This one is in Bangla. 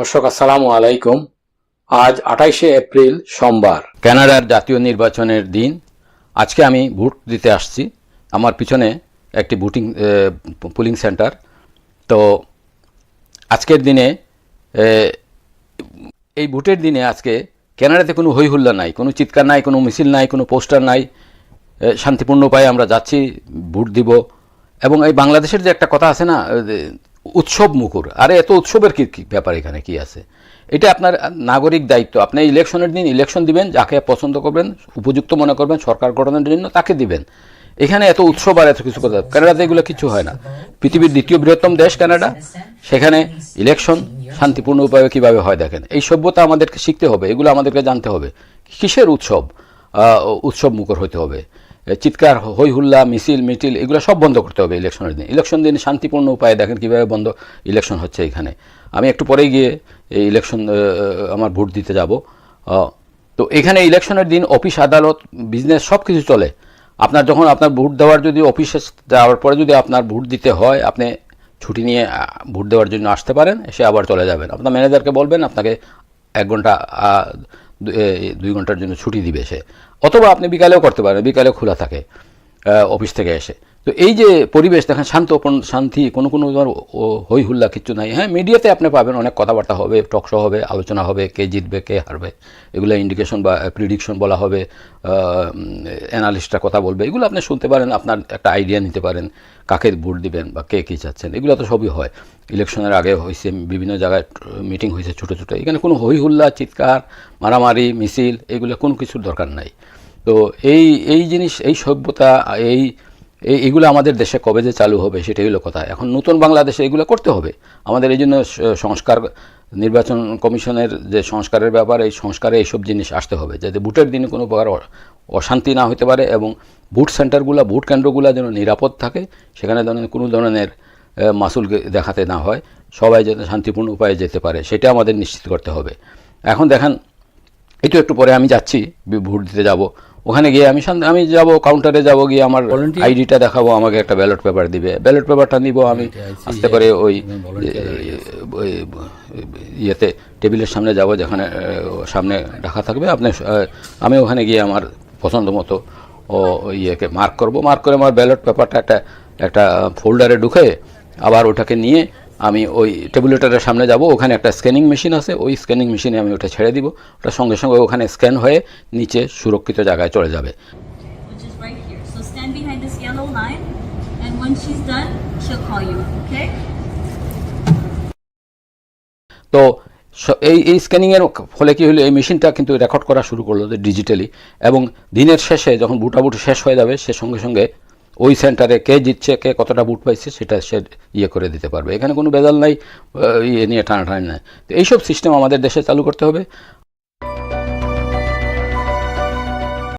দর্শক, আসসালামু আলাইকুম। আজ আঠাইশে এপ্রিল, সোমবার। কানাডার জাতীয় নির্বাচনের দিন। আজকে আমি ভোট দিতে আসছি। আমার পিছনে একটি ভোটিং পুলিং সেন্টার। তো আজকের দিনে এই ভোটের দিনে আজকে কানাডাতে কোনো হই হুল্লা নাই, কোনো চিৎকার নাই, কোনো মিছিল নাই, কোনো পোস্টার নাই। শান্তিপূর্ণ উপায়ে আমরা যাচ্ছি, ভোট দিব। এবং এই বাংলাদেশের যে একটা কথা আছে না উৎসব মুখর। আরে, এত উৎসবের কি কি ব্যাপার এখানে? কি আছে? এটা আপনার নাগরিক দায়িত্ব। আপনি ইলেকশনের দিন ইলেকশন দিবেন, যাকে পছন্দ করবেন, উপযুক্ত মনে করবেন, সরকার গঠনের জন্য তাকে দিবেন। এখানে এত উৎসব আর এত কিছু কথা কানাডাতে এগুলো কিছু হয় না। পৃথিবীর দ্বিতীয় বৃহত্তম দেশ কানাডা। সেখানে ইলেকশন শান্তিপূর্ণ উপায়ে কীভাবে হয় দেখেন। এই সভ্যতা আমাদেরকে শিখতে হবে, এগুলো আমাদেরকে জানতে হবে। কিসের উৎসব? উৎসব মুখর হতে হবে। চিৎকার হই হুল্লা, মিছিল, মিটিল, এগুলো সব বন্ধ করতে হবে ইলেকশনের দিন। ইলেকশন দিন শান্তিপূর্ণ উপায়ে দেখেন কীভাবে বন্ধ ইলেকশন হচ্ছে এখানে। আমি একটু পরেই গিয়ে এই ইলেকশন আমার ভোট দিতে যাব। তো এখানে ইলেকশনের দিন অফিস, আদালত, বিজনেস সব কিছু চলে। আপনার যখন আপনার ভোট দেওয়ার যদি অফিসে যাওয়ার পরে যদি আপনার ভোট দিতে হয়, আপনি ছুটি নিয়ে ভোট দেওয়ার জন্য আসতে পারেন, এসে আবার চলে যাবেন। আপনার ম্যানেজারকে বলবেন, আপনাকে এক ঘণ্টা দুই ঘণ্টার জন্য ছুটি দিবে সে। অথবা আপনি বিকালেও করতে পারেন, বিকালেও খোলা থাকে অফিস থেকে এসে। তো এই যে পরিবেশ, দেখেন, শান্ত শান্তি, কোনো কোনো ধর হই হুল্লা কিচ্ছু নাই। হ্যাঁ মিডিয়াতে আপনি পাবেন অনেক কথাবার্তা হবে টকশো হবে, আলোচনা হবে, কে জিতবে, কে হারবে। এগুলো ইন্ডিকেশন বা প্রিডিকশন বলা হবে অ্যানালিস্টরা কথা বলবে। এগুলো আপনি শুনতে পারেন, আপনার একটা আইডিয়া নিতে পারেন, কাকে ভোট দিবেন বা কে কী চাচ্ছেন। এগুলো তো সবই হয়। ইলেকশনের আগে হয়েছে বিভিন্ন জায়গায় মিটিং হয়েছে ছোটো ছোটো। এখানে কোনো হই হুল্লা, চিৎকার, মারামারি, মিছিল, এগুলো কোনো কিছুর দরকার নাই। তো এই এই জিনিস, এই সভ্যতা, এই এই এগুলো আমাদের দেশে কবে যে চালু হবে সেটাই হলো কথা। এখন নতুন বাংলাদেশে এগুলো করতে হবে। আমাদের এই জন্য সংস্কার নির্বাচন কমিশনের যে সংস্কারের ব্যাপার, এই সংস্কারে এইসব জিনিস আসতে হবে। যাতে ভোটের দিনে কোনো প্রকার অশান্তি না হতে পারে এবং ভোট সেন্টারগুলো, ভোট কেন্দ্রগুলো যেন নিরাপদ থাকে, সেখানে যেন কোনো ধরনের মাসুল দেখাতে না হয়। সবাই যেন শান্তিপূর্ণ উপায়ে যেতে পারে, সেটা আমাদের নিশ্চিত করতে হবে। এখন দেখেন একটু একটু পরে আমি যাচ্ছি ভোট দিতে যাব। ওখানে গিয়ে আমি আমি যাব কাউন্টারে যাব গিয়ে আমার আইডিটা দেখাবো আমাকে একটা ব্যালট পেপার দিবে। ব্যালট পেপারটা নিব আমি আস্তে করে ওই ইয়েতে টেবিলের সামনে যাব যেখানে সামনে রাখা থাকবে। আপনি আমি ওখানে গিয়ে আমার পছন্দ মতো ও ওই ইয়েকে মার্ক করব। মার্ক করে আমার ব্যালট পেপারটা একটা একটা ফোল্ডারে ঢুকে আবার ওটাকে নিয়ে আমি ওই টেবুলেটারের সামনে যাব ওখানে একটা স্ক্যানিং মেশিন আছে ওই স্ক্যানিং মেশিনে আমি ওটা ছেড়ে দিব ওটা সঙ্গে সঙ্গে ওখানে স্ক্যান হয়ে নিচে সুরক্ষিত জায়গায় চলে যাবে? তো এই এই স্ক্যানিংয়ের ফলে কী হলো? এই মেশিনটা কিন্তু রেকর্ড করা শুরু করল ডিজিটালি এবং দিনের শেষে যখন বুটাবুট শেষ হয়ে যাবে সে সঙ্গে সঙ্গে ওই সেন্টারে কে জিতছে, কে কতটা বুট পাইছে, সেটা সে ইয়ে করে দিতে পারবে। এখানে কোনো বেজাল নাই ইয়ে নিয়ে টানাটানি নাই। তো এইসব সিস্টেম আমাদের দেশে চালু করতে হবে।